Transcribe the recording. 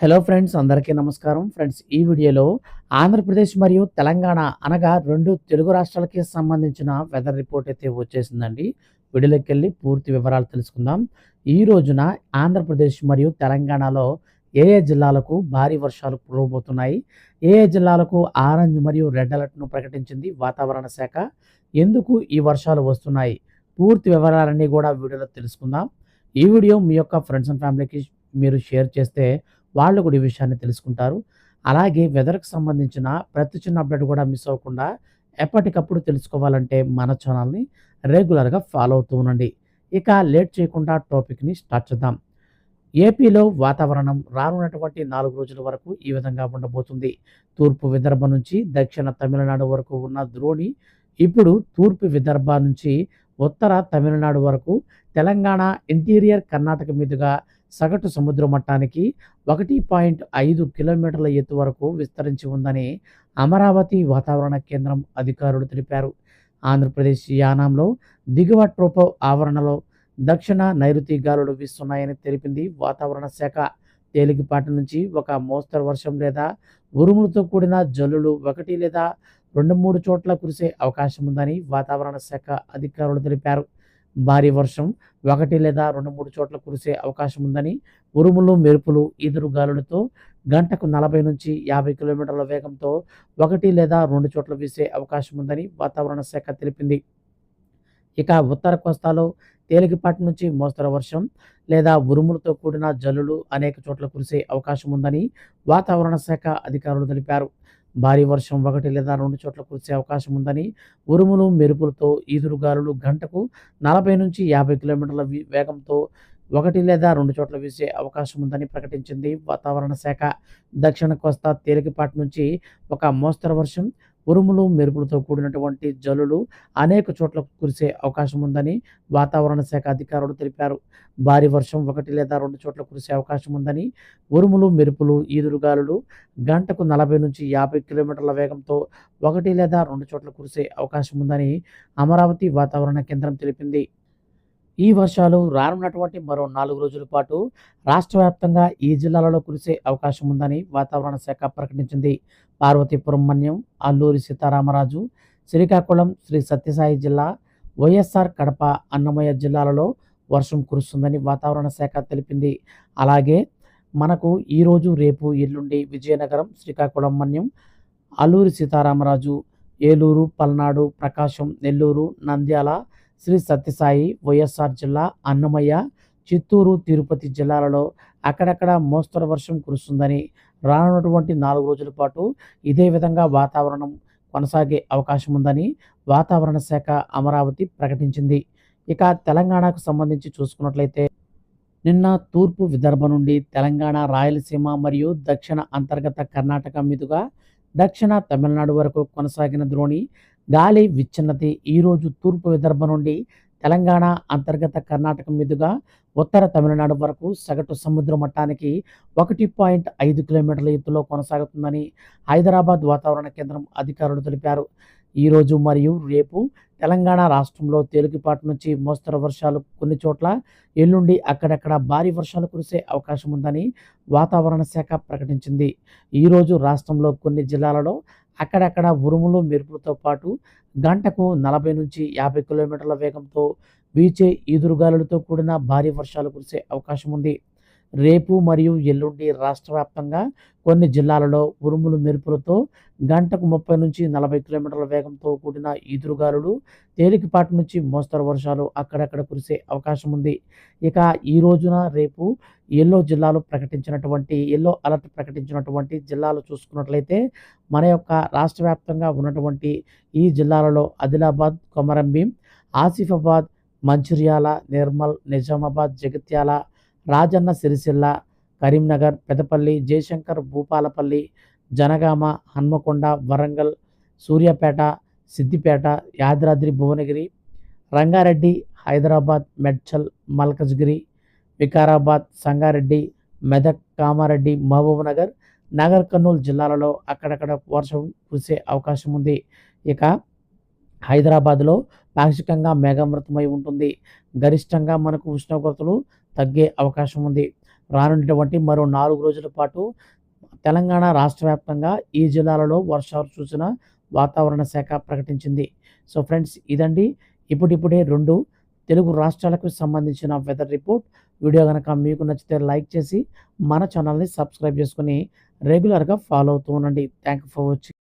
Hello friends అందరికీ నమస్కారం. Friends ఈ వీడియోలో ఆంధ్రప్రదేశ్ మరియు తెలంగాణ అనగా రెండు తెలుగు రాష్ట్రాలకి సంబంధించిన వెదర్ రిపోర్ట్ అయితే వచ్చేసిందండి. వీడియోలోకి వెళ్ళి పూర్తి వివరాలు తెలుసుకుందాం. ఈ రోజున ఆంధ్రప్రదేశ్ మరియు తెలంగాణలో ఏ ఏ జిల్లాలకు భారీ వర్షాలు కురవబోతున్నాయి? ఏ ఏ జిల్లాలకు ఆరెంజ్ మరియు రెడ్ అలర్ట్ను ప్రకటించింది వాతావరణ శాఖ? ఎందుకు ఈ వర్షాలు వస్తున్నాయి? పూర్తి వివరాలన్నీ కూడా వీడియోలో తెలుసుకుందాం. ఈ వీడియో మీ యొక్క ఫ్రెండ్స్ అండ్ ఫ్యామిలీకి మీరు షేర్ చేస్తే వాళ్ళు కూడా ఈ విషయాన్ని తెలుసుకుంటారు. అలాగే వెదర్కి సంబంధించిన ప్రతి చిన్న అప్డేట్ కూడా మిస్ అవ్వకుండా ఎప్పటికప్పుడు తెలుసుకోవాలంటే మన ఛానల్ని రెగ్యులర్గా ఫాలో అవుతూ ఉండండి. ఇక లేట్ చేయకుండా టాపిక్ని స్టార్ట్ చేద్దాం. ఏపీలో వాతావరణం రానున్నటువంటి నాలుగు రోజుల వరకు ఈ విధంగా ఉండబోతుంది. తూర్పు విదర్భ నుంచి దక్షిణ తమిళనాడు వరకు ఉన్న ద్రోణి ఇప్పుడు తూర్పు విదర్భ నుంచి ఉత్తర తమిళనాడు వరకు తెలంగాణ ఇంటీరియర్ కర్ణాటక మీదుగా సగటు సముద్ర మట్టానికి ఒకటి పాయింట్ ఐదు కిలోమీటర్ల ఎత్తు వరకు విస్తరించి ఉందని అమరావతి వాతావరణ కేంద్రం అధికారులు తెలిపారు. ఆంధ్రప్రదేశ్ యానాంలో దిగువ ట్రోపో ఆవరణలో దక్షిణ నైరుతి గాలులు వీస్తున్నాయని తెలిపింది వాతావరణ శాఖ. తేలికపాటి నుంచి ఒక మోస్తరు వర్షం లేదా ఉరుములతో కూడిన జల్లులు ఒకటి లేదా రెండు మూడు చోట్ల కురిసే అవకాశం ఉందని వాతావరణ శాఖ అధికారులు తెలిపారు. భారీ వర్షం ఒకటి లేదా రెండు మూడు చోట్ల కురిసే అవకాశం ఉందని ఉరుములు మెరుపులు ఈదురు గాలులతో గంటకు నలభై నుంచి యాభై కిలోమీటర్ల వేగంతో ఒకటి లేదా రెండు చోట్ల వీసే అవకాశం ఉందని వాతావరణ శాఖ తెలిపింది. ఇక ఉత్తర కోస్తాలో తేలికపాటి నుంచి మోస్తరు వర్షం లేదా ఉరుములతో కూడిన జల్లులు అనేక చోట్ల కురిసే అవకాశం ఉందని వాతావరణ శాఖ అధికారులు తెలిపారు. భారీ వర్షం ఒకటి లేదా రెండు చోట్ల కురిసే అవకాశం ఉందని ఉరుములు మెరుపులతో ఈదురుగాలులు గంటకు నలభై నుంచి యాభై కిలోమీటర్ల వేగంతో ఒకటి లేదా రెండు చోట్ల వీసే అవకాశం ఉందని ప్రకటించింది వాతావరణ శాఖ. దక్షిణ కోస్తా తేలికపాటి నుంచి ఒక మోస్తరు వర్షం ఉరుములు మెరుపులతో కూడినటువంటి జల్లులు అనేక చోట్ల కురిసే అవకాశం ఉందని వాతావరణ శాఖ అధికారులు తెలిపారు. భారీ వర్షం ఒకటి లేదా రెండు చోట్ల కురిసే అవకాశం ఉందని ఉరుములు మెరుపులు ఈదురుగాలులు గంటకు నలభై నుంచి యాభై కిలోమీటర్ల వేగంతో ఒకటి లేదా రెండు చోట్ల కురిసే అవకాశం ఉందని అమరావతి వాతావరణ కేంద్రం తెలిపింది. ఈ వర్షాలు రానున్నటువంటి మరో నాలుగు రోజుల పాటు రాష్ట్ర వ్యాప్తంగా ఈ జిల్లాలలో కురిసే అవకాశం ఉందని వాతావరణ శాఖ ప్రకటించింది. పార్వతీపురం మన్యం అల్లూరి సీతారామరాజు శ్రీకాకుళం శ్రీ సత్యసాయి జిల్లా వైఎస్ఆర్ కడప అన్నమయ్య జిల్లాలలో వర్షం కురుస్తుందని వాతావరణ శాఖ తెలిపింది. అలాగే మనకు ఈరోజు రేపు ఎల్లుండి విజయనగరం శ్రీకాకుళం మన్యం అల్లూరి సీతారామరాజు ఏలూరు పల్నాడు ప్రకాశం నెల్లూరు నంద్యాల శ్రీ సత్యసాయి వైఎస్ఆర్ జిల్లా అన్నమయ్య చిత్తూరు తిరుపతి జిల్లాలలో అక్కడక్కడ మోస్తరు వర్షం కురుస్తుందని రానున్నటువంటి నాలుగు రోజుల పాటు ఇదే విధంగా వాతావరణం కొనసాగే అవకాశం ఉందని వాతావరణ శాఖ అమరావతి ప్రకటించింది. ఇక తెలంగాణకు సంబంధించి చూసుకున్నట్లయితే నిన్న తూర్పు విదర్భ నుండి తెలంగాణ రాయలసీమ మరియు దక్షిణ అంతర్గత కర్ణాటక మీదుగా దక్షిణ తమిళనాడు వరకు కొనసాగిన ద్రోణి గాలి విచ్ఛిన్నతి ఈరోజు తూర్పు విదర్భ నుండి తెలంగాణ అంతర్గత కర్ణాటక మీదుగా ఉత్తర తమిళనాడు వరకు సగటు సముద్ర మట్టానికి ఒకటి పాయింట్ ఐదు కిలోమీటర్ల ఎత్తులో కొనసాగుతుందని హైదరాబాద్ వాతావరణ కేంద్రం అధికారులు తెలిపారు. ఈరోజు మరియు రేపు తెలంగాణ రాష్ట్రంలో తేలికపాటి నుంచి మోస్తరు వర్షాలు కొన్ని చోట్ల ఎల్లుండి అక్కడక్కడ భారీ వర్షాలు కురిసే అవకాశం ఉందని వాతావరణ శాఖ ప్రకటించింది. ఈరోజు రాష్ట్రంలో కొన్ని జిల్లాలలో అక్కడక్కడ ఉరుములు మెరుపులతో పాటు గంటకు నలభై నుంచి యాభై కిలోమీటర్ల వేగంతో వీచే ఈదురుగాలులతో కూడిన భారీ వర్షాలు కురిసే అవకాశం ఉంది రేపు మరియు ఎల్లుండి రాష్ట్ర వ్యాప్తంగా కొన్ని జిల్లాలలో ఉరుములు మెరుపులతో గంటకు ముప్పై నుంచి నలభై కిలోమీటర్ల వేగంతో కూడిన ఈదురుగాలులు తేలికపాటి నుంచి మోస్తరు వర్షాలు అక్కడక్కడ కురిసే అవకాశం ఉంది. ఇక ఈ రోజున రేపు ఎల్లో జిల్లాలు ప్రకటించినటువంటి ఎల్లో అలర్ట్ ప్రకటించినటువంటి జిల్లాలు చూసుకున్నట్లయితే మన యొక్క రాష్ట్ర వ్యాప్తంగా ఉన్నటువంటి ఈ జిల్లాలలో ఆదిలాబాద్ కొమరంభీం ఆసిఫాబాద్ మంచిర్యాల నిర్మల్ నిజామాబాద్ జగిత్యాల రాజన్న సిరిసిల్ల కరీంనగర్ పెదపల్లి జయశంకర్ భూపాలపల్లి జనగామ హన్మకొండ వరంగల్ సూర్యాపేట సిద్దిపేట యాదాద్రి భువనగిరి రంగారెడ్డి హైదరాబాద్ మెడ్చల్ మల్కజ్గిరి వికారాబాద్ సంగారెడ్డి మెదక్ కామారెడ్డి మహబూబ్నగర్ నగర్ కర్నూలు జిల్లాలలో అక్కడక్కడ వర్షం కురిసే అవకాశం ఉంది. ఇక హైదరాబాద్లో పాక్షికంగా మేఘామృతమై ఉంటుంది. గరిష్టంగా మనకు ఉష్ణోగ్రతలు తగ్గే అవకాశం ఉంది. రానున్నటువంటి మరో నాలుగు రోజుల పాటు తెలంగాణ రాష్ట్ర వ్యాప్తంగా ఈ జిల్లాలలో వర్షాలు సూచన వాతావరణ శాఖ ప్రకటించింది. సో ఫ్రెండ్స్ ఇదండి. ఇప్పుడిప్పుడే రెండు తెలుగు రాష్ట్రాలకు సంబంధించిన వెదర్ రిపోర్ట్. వీడియో కనుక మీకు నచ్చితే లైక్ చేసి మన ఛానల్ని సబ్స్క్రైబ్ చేసుకుని రెగ్యులర్గా ఫాలో అవుతూ ఉండండి. Thank for watching.